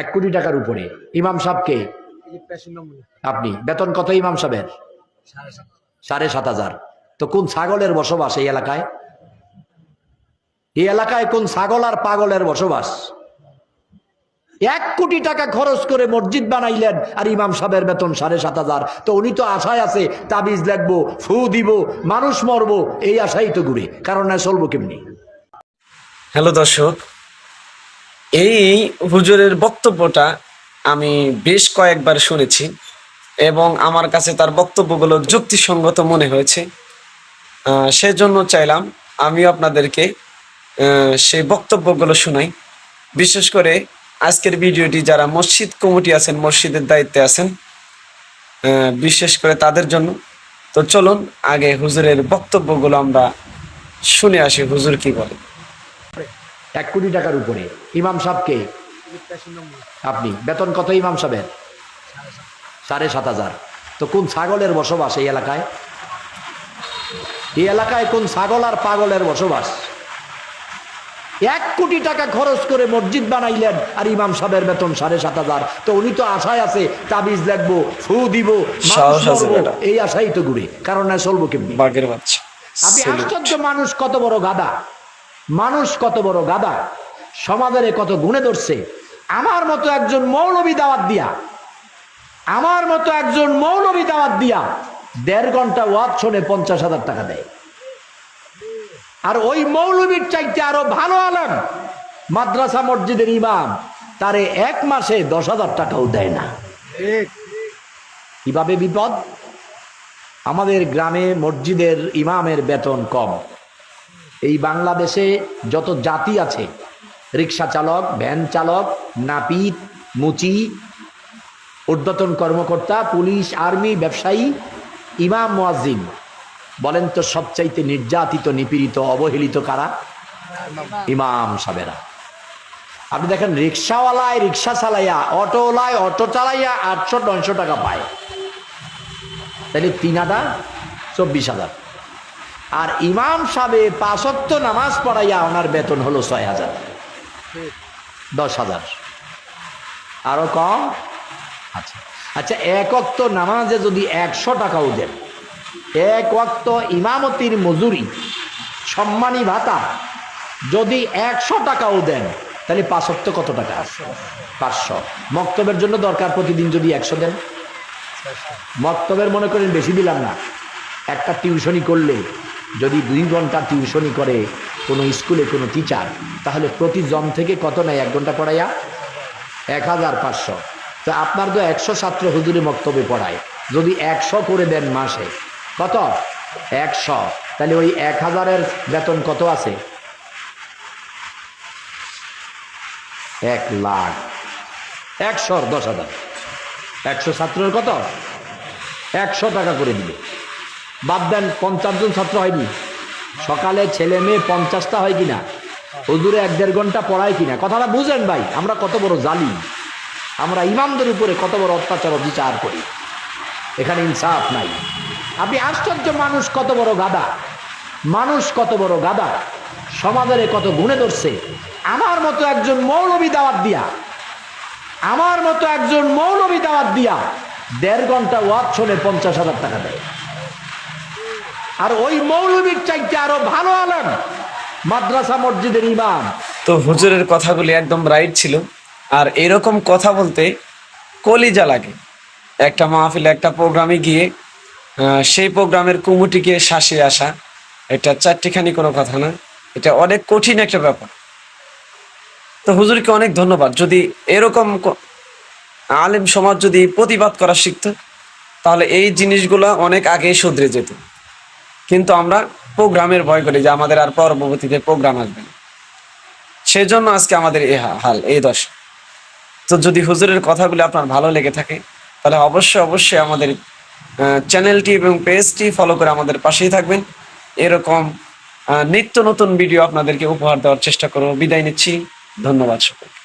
এক কোটি টাকার উপরে। ইমাম সাহেবকে আপনি, বেতন কত ইমাম সাহেবের? সাড়ে সাত হাজার। তো কোন ছাগলের বসবাস এই এলাকায়? এই এলাকায় কোন ছাগল আর পাগলের বসবাস? এক কোটি টাকা খরচ করে মসজিদ বানাইলেন আর ইমাম সাহেবের বেতন সাড়ে সাত হাজার। তো উনি তো আশায় আছে, তাবিজ লাগবো, ফু দিব, মানুষ মরবো, এই আশাই তো ঘুরে, কারণ চলবো কেমনি? হ্যালো দর্শক এই হুজুরের বক্তব্যটা আমি বেশ কয়েকবার শুনেছি এবং আমার কাছে তার বক্তব্যগুলো যুক্তিসঙ্গত মনে হয়েছে। সেজন্য চাইলাম আমিও আপনাদেরকে সেই বক্তব্যগুলো শোনাই। বিশেষ করে আজকের ভিডিওটি যারা মসজিদ কমিটি আছেন, মসজিদের দায়িত্বে আছেন বিশেষ করে তাদের জন্য। তো চলুন আগে হুজুরের বক্তব্যগুলো আমরা শুনে আসি, হুজুর কি বলে। এক কোটি টাকার উপরে। ইমাম সাহেবকে আপনি বেতন কত ইমাম সাহেবের? সাড়ে সাত হাজার। তো কোন ছাগলের বসবাস এই এলাকায়? এই এলাকায় কোন ছাগল আর পাগলের বসবাস? এক কোটি টাকা খরচ করে মসজিদ বানাইলেন আর ইমাম সাহেবের বেতন সাড়ে সাত হাজার। তো উনি তো আশায় আছে তাবিজ লাগবো ফু দিব। এই আশাই তো ঘুরে কারণ চলবো কেমনি? আপনি আশ্চর্য মানুষ কত বড় গাদা মানুষ কত বড় গাদা সমাজের কত গুণে ধরছে? আমার মতো একজন মৌলবী দাওয়াত দিয়া, আমার মতো একজন মৌলবী দাওয়াত দিয়া দেড় ঘণ্টা ওয়াদ শোনে পঞ্চাশ হাজার টাকা দেয়। আর ওই মৌলবীর চাইতে আরও ভালো আলেম মাদ্রাসা মসজিদের ইমাম, তারে এক মাসে দশ হাজার টাকাও দেয় না। কীভাবে বিপদ? আমাদের গ্রামে মসজিদের ইমামের বেতন কম। এই বাংলাদেশে যত জাতি আছে, রিক্সা চালক, ভ্যান চালক, নাপিত, মুচি, ঊর্ধ্বতন কর্মকর্তা, পুলিশ, আর্মি, ব্যবসায়ী, ইমাম মোয়াজিম বলেন তো সবচাইতে নির্যাতিত, নিপীড়িত, অবহেলিত কারা? ইমাম সাবেরা আপনি দেখেন, রিক্সাওয়ালায় রিক্সা চালাইয়া, অটোওয়ালায় অটো চালাইয়া আটশো নয়শো টাকা পায়। তাহলে তিন হাজার, চব্বিশ হাজার। আর ইমাম সাহেব পাঁচত্ব নামাজ পড়াইয়া ওনার বেতন হলো ছয় হাজার। দশ হাজার। আরও কম? আচ্ছা। আচ্ছা এক অক্ত নামাজে যদি একশো টাকাও দেন এক অক্ত ইমামতির মজুরি সম্মানী ভাতা যদি একশো টাকাও দেন তাহলে পাঁচত্ব কত টাকা? পাঁচশো মক্তবের জন্য দরকার প্রতিদিন যদি একশো দেন? মক্তবের মনে করেন বেশি দিলাম না। একটা টিউশনি করলে যদি দুই ঘণ্টা টিউশনি করে কোনো স্কুলে কোনো টিচার, তাহলে প্রতি জন থেকে কত নেয় এক ঘণ্টা পড়াইয়া? এক হাজার পাঁচশো। তো আপনার তো একশো ছাত্র হুজুরি বক্তব্যে পড়ায়। যদি একশো করে দেন মাসে, কত? একশো। তাহলে ওই এক হাজারের বেতন কত আছে? এক লাখ। একশো দশ হাজার। একশো ছাত্রের কত? একশো টাকা করে দিবে। বাদ দেন পঞ্চাশ জন ছাত্র হয়নি। সকালে ছেলে মেয়ে পঞ্চাশটা হয় কিনা? হুজুরে এক দেড় ঘণ্টা পড়ায় কিনা? কথাটা বুঝেন ভাই, আমরা কত বড় জালি আমরা ইমামদের উপরে কত বড় অত্যাচার বিচার করি। এখানে ইনসাফ নাই। আপনি আশ্চর্য মানুষ কত বড় গাদা মানুষ কত বড় গাদা সমাজের কত গুণে ধরছে। আমার মতো একজন মৌলবী দাওয়াত দিয়া। আমার মতো একজন মৌলবী দাওয়াত দিয়া দেড় ঘণ্টা ওয়াদ শোনে পঞ্চাশ হাজার টাকা দেয়। আর ওই মৌলবীর চাইতে আরও ভালো আলেম, মাদ্রাসা মসজিদের ইমাম। তো হুজুরের কথাগুলি একদম রাইট ছিল। আর এরকম কথা বলতে কলিজা লাগে। একটা মাহফিলে, একটা প্রোগ্রামে গিয়ে সেই প্রোগ্রামের কুমুটিকে শাসিয়ে আসা, এটা চারটিখানি কোনো কথা না, এটা অনেক কঠিন একটা ব্যাপার। তো হুজুরকে অনেক ধন্যবাদ। যদি এরকম আলেম সমাজ যদি প্রতিবাদ করা শিখতো, তাহলে এই জিনিসগুলো অনেক আগেই শুধরে যেত। কিন্তু আমরা প্রোগ্রামের ভয় করি যে আমাদের আর পরবর্তীতে প্রোগ্রাম আসবে না। সেই জন্য আজকে আমাদের এ হাল, এই দশা। তো যদি হুজুরের কথাগুলো আপনার ভালো লেগে থাকে, তাহলে অবশ্যই অবশ্যই আমাদের চ্যানেলটি এবং পেজটি ফলো করে আমাদের পাশেই থাকবেন। এরকম নিত্য নতুন ভিডিও আপনাদেরকে উপহার দেওয়ার চেষ্টা করব। বিদায় নিচ্ছি। ধন্যবাদ সকলকে।